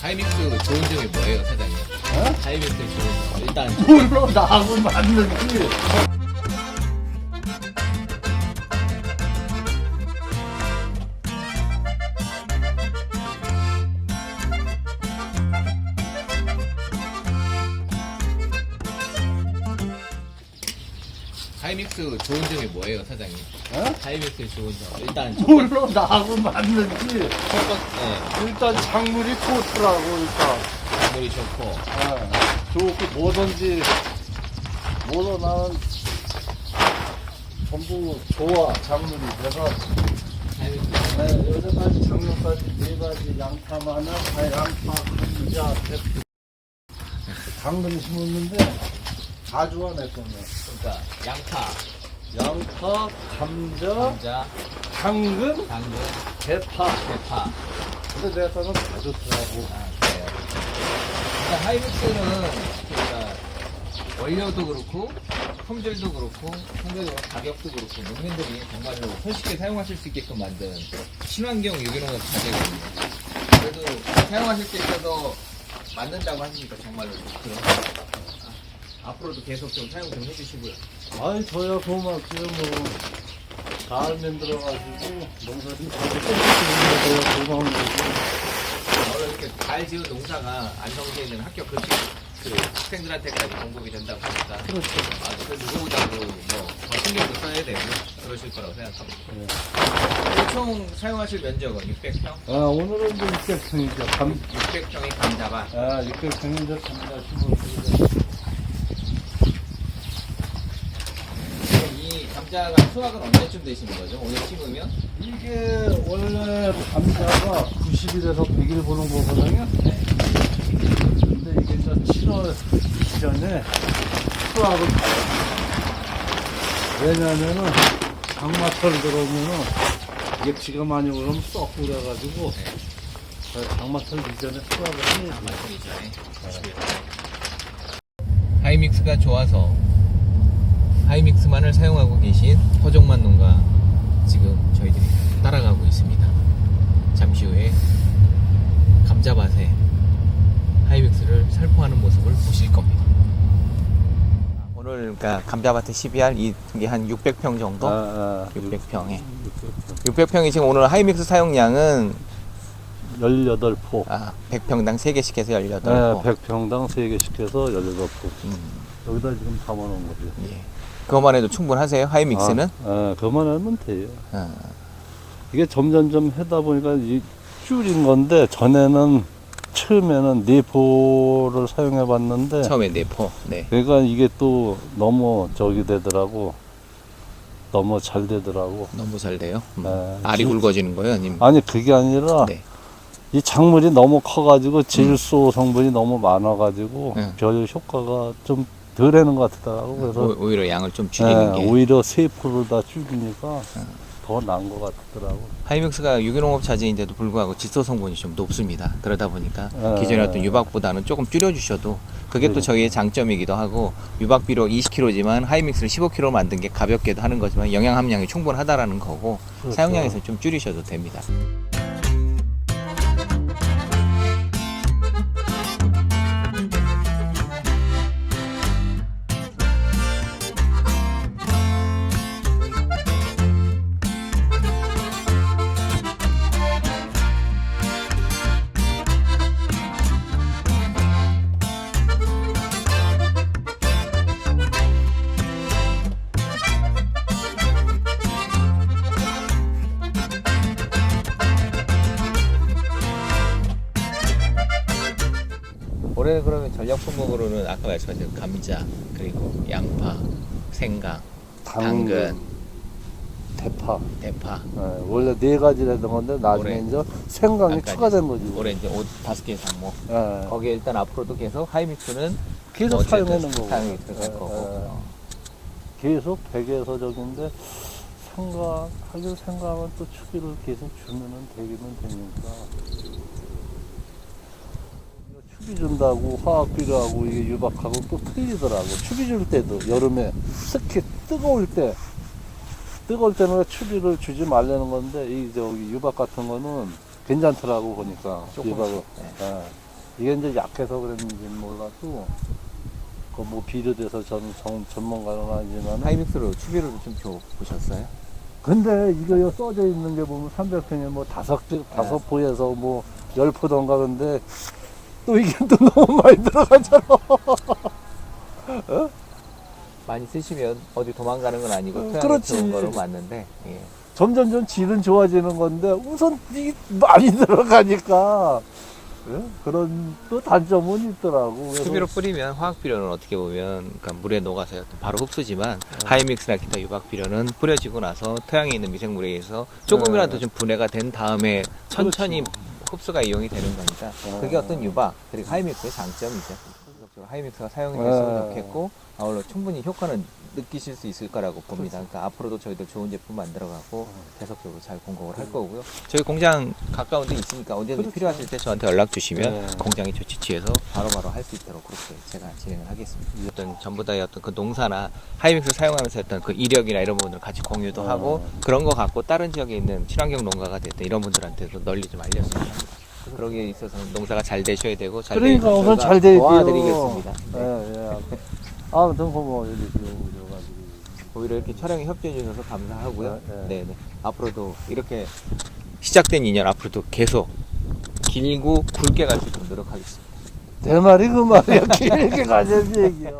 하이믹스 좋은 점이 뭐예요, 사장님? 어? 하이믹스 좋은 점. 일단 물론 나하고 맞는지. 하이믹스 좋은 점이 뭐예요, 사장님? 어? 하이믹스 좋은 점. 일단 첫 번- 물론 나하고 맞는지. 첫 번째 일단 작물이 좋더라고 일단. 물이 좋고 어, 좋고 뭐든지 뭐든 나는 전부 좋아 작물이 내가 하이믹스 네, 여태까지 작년까지 네 가지 양파 마늘 다 양파 감자 대표 당근 심었는데 다 좋아 내 거는 그러니까 양파, 양파 감자 감자, 당근 당근, 대파 대파. 근데 내 거는 다 좋더라고 아, 그래요. 일단 하이믹스는 그러니까 원료도 그렇고 품질도 그렇고 상대적으로 가격도 그렇고 농민들이 정말로 손쉽게 사용하실 수 있게끔 만든 친환경 유기농업 자재거든요. 그래도 사용하실 때 있어서 만든다고 하시니까 정말로 좋고요. 아, 앞으로도 계속 좀 사용 좀 해주시고요. 아이 저야 고맙지요 뭐 가을면 들어가지고 농사좀 잘 고마운 원래 이렇게 잘 지은 농사가 안성시에 있는 학교 급식 그 학생들한테까지 공급이 된다고 하니까 그렇죠 아, 그 누구보다도 뭐더 신경도 써야 되고 그러실 거라고 생각합니다. 예. 총 사용하실 면적은 600평? 아 오늘은 이제 600평이죠 감, 600평이 감자밭. 아 600평인데 감자 심어서 그럼 이 감자가 수확은 언제쯤 되시는 거죠? 오늘 심으면? 이게 원래 감자가 90일에서 100일 보는 거거든요 네. 근데 이게 이제 7월 이전에 수확을 가요 왜냐면은 장마철 들어오면은 이게 비가 많이 오면 썩고 그래가지고 네, 장마철 이전에 수확을 맞기 전에. 하이믹스가 좋아서 하이믹스만을 사용하고 계신 허종만 농가 지금 저희들이 따라가고 있습니다. 잠시 후에 감자밭에 하이믹스를 살포하는 모습을 보실 겁니다. 오늘 그러니까 감자밭에 12할 이게 한 600평 정도? 아, 아, 600평에 600평. 600평 이 지금 오늘 하이믹스 사용량은 18포 아, 100평당 3개씩 해서 18포. 네, 100평당 3개씩 해서 18포 음, 여기다 지금 담아놓은 거죠 예. 그것만 해도 충분하세요? 하이믹스는? 아, 아, 그만 하면 돼요 어. 이게 점점점 하다 보니까 이 줄인 건데 전에는 처음에는 네포를 사용해 봤는데 처음에 네포. 네. 그러니까 이게 또 너무 저기 되더라고 너무 잘 되더라고 너무 잘 돼요. 음. 네. 알이 굵어지는 거예요? 아니면? 아니 그게 아니라 네. 이 작물이 너무 커가지고 질소 성분이 너무 많아가지고 네. 별 효과가 좀 덜 하는 것 같더라고 그래서 오, 오히려 양을 좀 줄이는 네, 게. 오히려 세포를 다 줄이니까 더 나은 것 같더라고 하이믹스가 유기농업 자재인데도 불구하고 질소 성분이 좀 높습니다. 그러다 보니까 네. 기존에 어떤 유박보다는 조금 줄여주셔도 그게 또. 저희의 장점이기도 하고 유박비로 20kg지만 하이믹스를 15kg 만든 게 가볍게도 하는 거지만 영양 함량이 충분하다라는 거고 그렇죠. 사용량에서 좀 줄이셔도 됩니다. 올해 그러면 전략 품목으로는 아까 말씀하신 감자 그리고 양파, 생강, 당근, 대파. 대파. 네, 원래 네 가지를 했던 건데 나중에 올해. 이제 생강이 아까 추가된 거지. 올해 이제 옷 다섯 개 상목 네. 거기에 일단 앞으로도 계속 하이믹스는 계속 뭐 어쨌든 사용하는 거고. 사용이 들어갈 네, 거고. 네. 어. 계속 백에서 저기인데 생강 하긴 생강은 또 추비를 계속 주면은 되기는 되니까 추비 준다고 화학 비료하고 이게 유박하고 또 틀리더라고. 추비 줄 때도 여름에. 특히 뜨거울 때. 뜨거울 때는 추비를 주지 말라는 건데 이 저기 유박 같은 거는 괜찮더라고 보니까. 유박은 네. 예. 이게 이제 약해서 그랬는지는 몰라도 그뭐 비료돼서 저는 전, 전문가는 아니지만 하이믹스로 추비를 좀 줘 보셨어요? 근데 이거 써져 있는 게 보면 300평에 뭐 다섯 개- 다섯 포에서 뭐 열 포던가 근데 또 이게 또 너무 많이 들어가잖아. 많이 쓰시면 어디 도망가는 건 아니고 어, 그렇지. 좋은 거로 맞는데 예. 점점 점 질은 좋아지는 건데 우선 이게 많이 들어가니까 예? 그런 또 단점은 있더라고. 추비로 뿌리면 화학 비료는 어떻게 보면 그러니까 물에 녹아서 바로 흡수지만 하이믹스나 기타 유박 비료는 뿌려지고 나서 토양에 있는 미생물에 의해서 조금이라도 네. 좀 분해가 된 다음에 천천히 그렇죠. 흡수가 이용이 되는 어. 그게 어떤 유박 그리고 하이믹스의 장점이죠. 하이믹스가 사용이 네. 됐으면 좋겠고 아울러 충분히 효과는 느끼실 수 있을 거라고 봅니다. 그러니까 앞으로도 저희들 좋은 제품 만들어가고 계속적으로 잘 공급을 할 거고요. 저희 공장 가까운 데 있으니까 언제든지 그렇죠. 필요하실 때 저한테 연락 주시면 네. 공장에 조치치해서 바로바로 할 수 있도록 그렇게 제가 진행을 하겠습니다. 어떤 전부 다의 어떤 그 농사나 하이믹스 사용하면서 어떤 그 이력이나 이런 부분을 같이 공유도 어. 하고 그런 거 갖고 다른 지역에 있는 친환경 농가가 됐든 이런 분들한테도 널리 좀 알렸으면 합니다. 그러기에 있어서 농사가 잘 되셔야 되고 잘 그러니까 되는 우선 잘 돼야 도와드리겠습니다. 네. 예, 예. 아무튼 고마워 이렇게 오셔가지고. 오히려 이렇게 촬영에 협조해 주셔서 감사하고요. 네, 네. 네, 네. 앞으로도 이렇게 시작된 인연 앞으로도 계속 길고 굵게 갈 수 있도록 노력하겠습니다. 내 말이 그 말이야 길게 가자는 얘기야.